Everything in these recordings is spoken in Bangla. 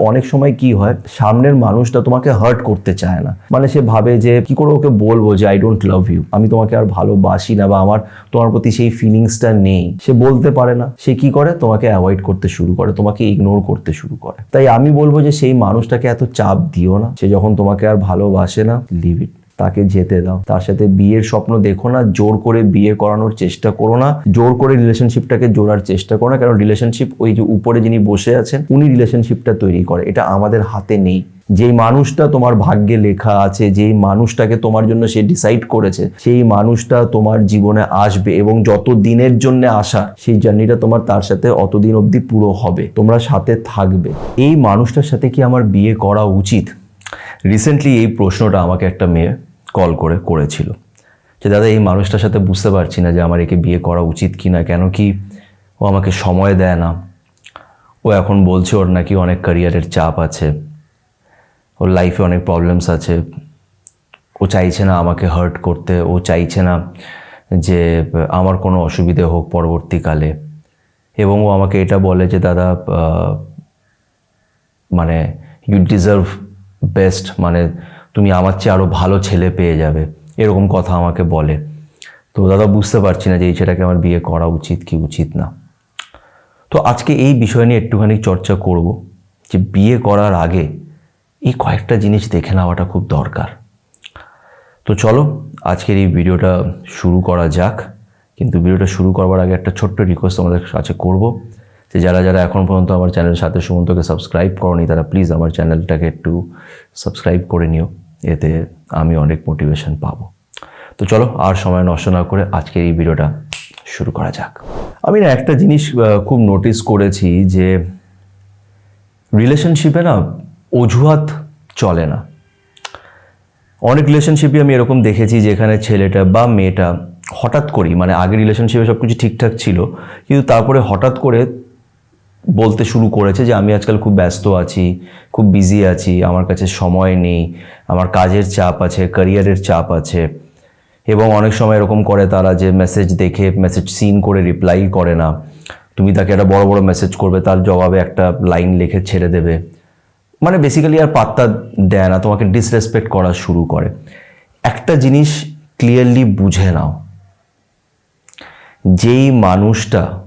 অনেক সময় কি হয়, সামনের মানুষটা তোমাকে হার্ট করতে চায় না। মানে সে ভাবে যে, কি করে ওকে বলব যে আই ডোন্ট লাভ ইউ আমি তোমাকে আর ভালোবাসি না বা আমার, তোমার প্রতি সেই ফিলিংসটা নেই। সে বলতে পারে না। সে কি করে? তোমাকে অ্যাভয়েড করতে শুরু করে, তোমাকে ইগনোর করতে শুরু করে। তাই আমি বলব যে, সেই মানুষটাকে এত চাপ দিও না। সে যখন তোমাকে আর ভালোবাসে না লিভ ইট তাকে যেতে দাও। তার সাথে বিয়ের স্বপ্ন দেখো না, জোর করে বিয়ে করানোর চেষ্টা করো না, জোর করে রিলেশনশিপটাকে জোড়ার চেষ্টা করো না, কারণ রিলেশনশিপ ওই যে উপরে যিনি বসে আছেন, উনি রিলেশনশিপটা তৈরি করে। এটা আমাদের হাতে নেই। যেই মানুষটা তোমার ভাগ্যে লেখা আছে, যেই মানুষটাকে তোমার জন্য সে ডিসাইড করেছে, সেই মানুষটা তোমার জীবনে আসবে এবং যত দিনের জন্য আসা সেই জার্নিটা তোমার তার সাথে অতদিন অবধি পুরো হবে। তোমরা সাথে থাকবে। এই মানুষটার সাথে কি আমার বিয়ে করা উচিত? রিসেন্টলি এই প্রশ্নটা আমাকে একটা মেয়ে কল করে, করেছিল। যে, দাদা, এই মানুষটার সাথে বুঝতে পারছি না যে আমার একে বিয়ে করা উচিত কি না, কেন কি ও আমাকে সময় দেয় না। ও এখন বলছে ওর নাকি অনেক ক্যারিয়ারের চাপ আছে। ওর লাইফে অনেক প্রবলেমস আছে। ও চাইছে না আমাকে হার্ট করতে। ও চাইছে না যে, আমার কোনো অসুবিধে হোক পরবর্তীকালে। এবং ও আমাকে এটা বলে যে, দাদা মানে ইউ ডিজার্ভ বেস্ট মানে তুমি আমার চেয়ে আরও ভালো ছেলে পেয়ে যাবে। এরকম কথা আমাকে বলে। তো দাদা, বুঝতে পারছি না যে এই ছেলেটাকে আমার বিয়ে করা উচিত কি উচিত না। তো আজকে এই বিষয় নিয়ে একটুখানি চর্চা করব যে বিয়ে করার আগে এই কয়েকটা জিনিস দেখে নেওয়াটা খুব দরকার। তো চলো, আজকের এই ভিডিওটা শুরু করা যাক। কিন্তু ভিডিওটা শুরু করবার আগে একটা ছোট্ট রিকোয়েস্ট তোমাদের কাছে করব যে যারা যারা এখন পর্যন্ত আমার চ্যানেলের সাথে সুমন্তকে সাবস্ক্রাইব করনি, তারা প্লিজ আমার চ্যানেলটাকে একটু সাবস্ক্রাইব করে নিও। এতে আমি অনেক মোটিভেশন পাবো। তো চলো, আর সময় নষ্ট না করে আজকের এই ভিডিওটা শুরু করা যাক। আমি না একটা জিনিস খুব নোটিস করেছি যে রিলেশনশিপে না অজুহাত চলে না। অনেক রিলেশনশিপই আমি এরকম দেখেছি যেখানে ছেলেটা বা মেয়েটা হঠাৎ করেই মানে আগে রিলেশনশিপে সব কিছু ঠিকঠাক ছিল, কিন্তু তারপরে হঠাৎ করে বলতে শুরু করেছে যে আমি আজকাল খুব ব্যস্ত আছি, খুব বিজি আছি, আমার কাছে সময় নেই, আমার কাজের চাপ আছে ক্যারিয়ারের চাপ আছে। এবং অনেক সময় এরকম করে তারা যে মেসেজ দেখে মেসেজ সিন করে রিপ্লাই করে না। তুমি তাকে একটা বড় বড় মেসেজ করবে, তার জবাবে একটা লাইন লিখে ছেড়ে দেবে। মানে বেসিক্যালি আর পাত্তা দেয় না, তোমাকে ডিসরেসপেক্ট করা শুরু করে। একটা জিনিস ক্লিয়ারলি বুঝে নাও। যেই মানুষটা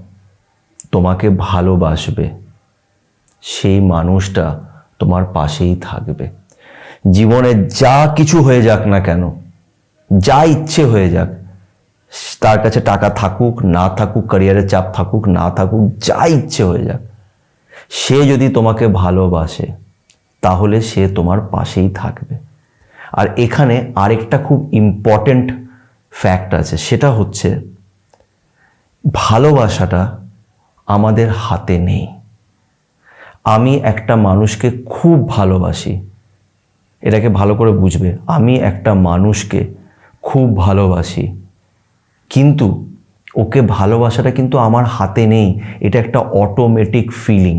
তোমাকে ভালোবাসবে। সেই মানুষটা তোমার পাশেই থাকবে। জীবনে যা কিছু হয়ে যাক না কেন, যা ইচ্ছে হয়ে যাক, তার কাছে টাকা থাকুক, না থাকুক ক্যারিয়ারের চাপ থাকুক, না থাকুক, যা ইচ্ছে হয়ে যাক, সে যদি তোমাকে ভালোবাসে, তাহলে সে তোমার পাশেই থাকবে। আর এখানে আরেকটা খুব ইম্পর্ট্যান্ট ফ্যাক্ট আছে, সেটা হচ্ছে, ভালোবাসাটা আমাদের হাতে নেই। আমি একটা মানুষকে খুব ভালোবাসি। এটাকে ভালো করে বুঝবে। আমি একটা মানুষকে খুব ভালোবাসি। কিন্তু ওকে ভালোবাসাটা কিন্তু আমার হাতে নেই। এটা একটা অটোমেটিক ফিলিং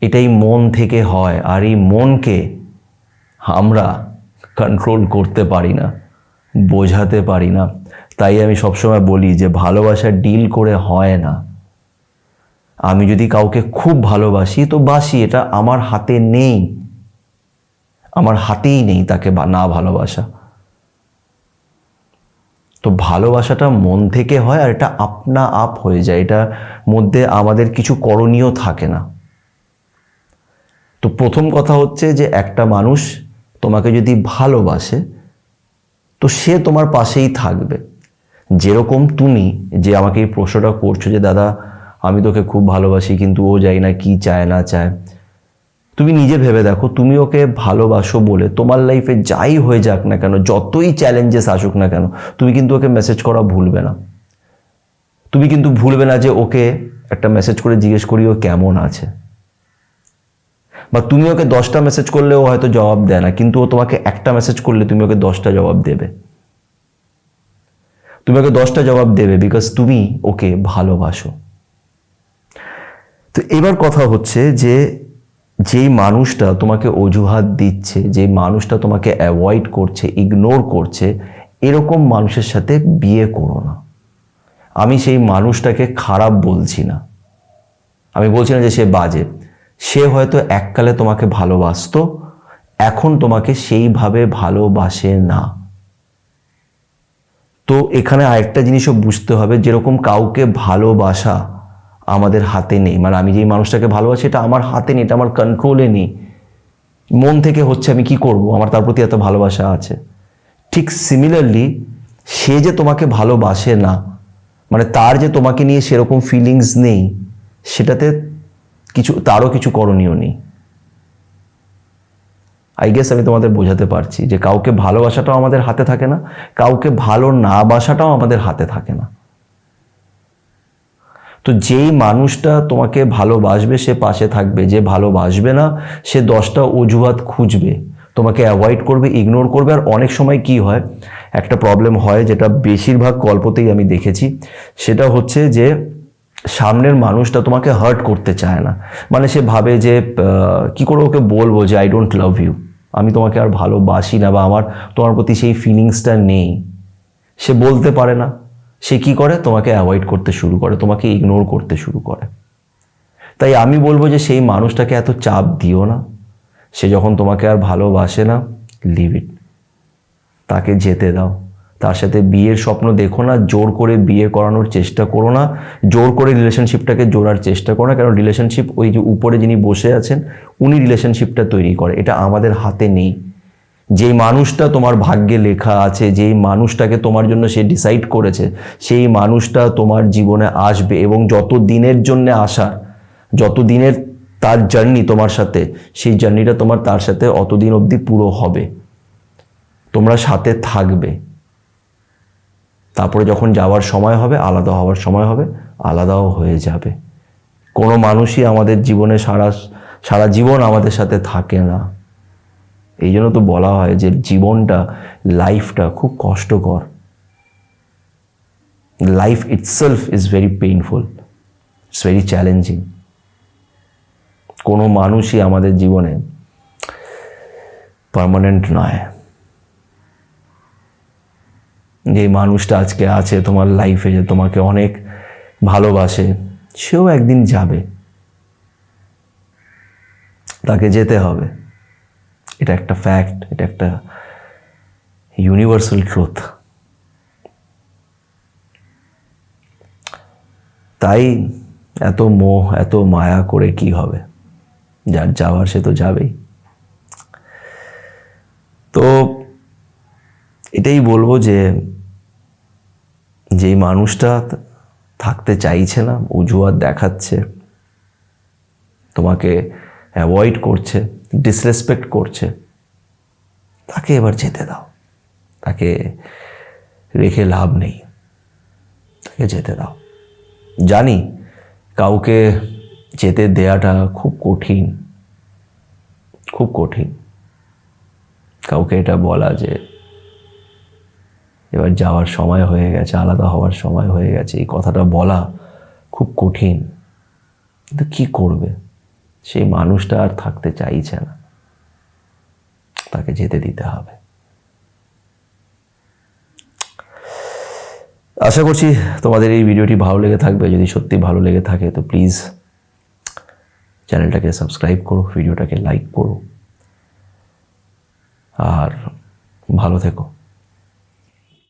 এটাই মন থেকে হয়। আর এই মনকে আমরা কন্ট্রোল করতে পারি না, বোঝাতে পারি না। তাই আমি সবসময় বলি যে ভালোবাসা ডিল করে হয় না। আমি যদি কাউকে খুব ভালোবাসি, তো বাসি, এটা আমার হাতে নেই। আমার হাতেই নেই তাকে না ভালোবাসা। তো ভালোবাসাটা মন থেকে হয় আর এটা আপনা আপ হয়ে যায়। এটা মধ্যে আমাদের কিছু করণীয় থাকে না। তো প্রথম কথা হচ্ছে যে একটা মানুষ তোমাকে যদি ভালোবাসে, তো সে তোমার পাশেই থাকবে। যেরকম তুমি যে আমাকে এই প্রশ্নটা করছ যে, দাদা, আমি তোকে খুব ভালোবাসি, কিন্তু ও যাই না কি চায়, না চায়। তুমি নিজে ভেবে দেখো, তুমি ওকে ভালোবাসো বলে তোমার লাইফে যাই হয়ে যাক না কেন, যতই চ্যালেঞ্জেস আসুক না কেন, তুমি কিন্তু ওকে মেসেজ করা ভুলবে না। তুমি কিন্তু ভুলবে না যে, ওকে একটা মেসেজ করে জিজ্ঞেস করি ও কেমন আছে। বা তুমি ওকে দশটা মেসেজ করলে ও হয়তো জবাব দেয় না, কিন্তু ও তোমাকে একটা মেসেজ করলে তুমি ওকে দশটা জবাব দেবে। তুমি ওকে দশটা জবাব দেবে বিকজ তুমি ওকে ভালোবাসো। তো এবার কথা হচ্ছে যে যেই মানুষটা তোমাকে অজুহাত দিচ্ছে, যেই মানুষটা তোমাকে অ্যাভয়েড করছে ইগনোর করছে, এরকম মানুষের সাথে বিয়ে করো না। আমি সেই মানুষটাকে খারাপ বলছি না। আমি বলছি না যে সে বাজে। সে হয়তো এককালে তোমাকে ভালোবাসতো, এখন তোমাকে সেইভাবে ভালোবাসে না। তো এখানে আরেকটা জিনিসও বুঝতে হবে, যেরকম কাউকে ভালোবাসা আমাদের হাতে নেই। মানে আমি যেই মানুষটাকে ভালোবাসি, এটা আমার হাতে নেই, এটা আমার কন্ট্রোলে নেই। মন থেকে হচ্ছে আমি কি করব? আমার তার প্রতি এত ভালোবাসা আছে। ঠিক সিমিলারলি সে যে তোমাকে ভালোবাসে না মানে তার যে তোমাকে নিয়ে সেরকম ফিলিংস নেই, সেটাতে কিছু, তারও কিছু করণীয় নেই। আই গেস আমি তোমাদের বোঝাতে পারছি যে কাউকে ভালোবাসাটাও আমাদের হাতে থাকে না, কাউকে ভালো না বাসাটাও আমাদের হাতে থাকে না। তো যেই মানুষটা তোমাকে ভালোবাসবে, সে পাশে থাকবে, যে ভালোবাসবে না, সে দশটা অজুহাত খুঁজবে, তোমাকে অ্যাভয়েড করবে ইগনোর করবে। আর অনেক সময় কি হয়, একটা প্রবলেম হয়, যেটা বেশিরভাগ গল্পতেই আমি দেখেছি, সেটা হচ্ছে যে সামনের মানুষটা তোমাকে হার্ট করতে চায় না। মানে সে ভাবে যে কি করে ওকে বলব যে আই ডোন্ট লাভ ইউ আমি তোমাকে আর ভালোবাসি না বা আমার, তোমার প্রতি সেই ফিলিংসটা নেই। সে বলতে পারে না। সে কি করে? তোমাকে অ্যাভয়েড করতে শুরু করে, তোমাকে ইগনোর করতে শুরু করে। তাই আমি বলব যে, সেই মানুষটাকে এত চাপ দিও না। সে যখন তোমাকে আর ভালোবাসে না লিভ ইট তাকে যেতে দাও। তার সাথে বিয়ের স্বপ্ন দেখো না, জোর করে বিয়ে করানোর চেষ্টা করো না, জোর করে রিলেশনশিপটাকে জোড়ার চেষ্টা করো না, কারণ রিলেশনশিপ ওই যে উপরে যিনি বসে আছেন, উনি রিলেশনশিপটা তৈরি করে, এটা আমাদের হাতে নেই। যেই মানুষটা তোমার ভাগ্যে লেখা আছে, যেই মানুষটাকে তোমার জন্য সে ডিসাইড করেছে, সেই মানুষটা তোমার জীবনে আসবে এবং যত দিনের জন্য আসা যত দিনের তার জার্নি তোমার সাথে, সেই জার্নিটা তোমার তার সাথে অতদিন অবধি পুরো হবে। তোমরা সাথে থাকবে। তারপরে যখন যাওয়ার সময় হবে, আলাদা হওয়ার সময় হবে, আলাদাও হয়ে যাবে। কোনো মানুষই আমাদের জীবনে সারা সারা জীবন আমাদের সাথে থাকে না। এই জন্য তো বলা হয় যে জীবনটা লাইফটা খুব কষ্টকর। Life itself is very painful it's very challenging কোনো মানুষই আমাদের জীবনে পার্মানেন্ট নয়। যে মানুষটা আজকে আছে, তোমার লাইফে যে তোমাকে অনেক ভালোবাসে, সেও একদিন যাবে। তাকে যেতে হবে। এটা একটা ফ্যাক্ট এটা একটা ইউনিভার্সাল ট্রুথ তাই এত মোহ, এত মায়া করে কি হবে? যার যাওয়ার সে তো যাবেই। তো এটাই বলব যে যেই মানুষটা থাকতে চাইছে না, অজুহাত দেখাচ্ছে, তোমাকে অ্যাভয়েড করছে ডিসরেসপেক্ট করছে, তাকে এবার যেতে দাও। তাকে রেখে লাভ নেই। তাকে যেতে দাও। জানি কাউকে যেতে দেয়াটা খুব কঠিন খুব কঠিন। কাউকে এটা বলা যে এবার যাওয়ার সময় হয়ে গেছে, আলাদা হওয়ার সময় হয়ে গেছে, এই কথাটা বলা খুব কঠিন। কিন্তু কি করবে? সেই মানুষটা আর থাকতে চাইছে না। তাকে যেতে দিতে হবে। আশা করছি তোমাদের এই ভিডিওটি ভালো লেগে থাকবে। যদি সত্যি ভালো লেগে থাকে, তো প্লিজ চ্যানেলটাকে সাবস্ক্রাইব করো, ভিডিওটাকে লাইক করো। আর ভালো থেকো।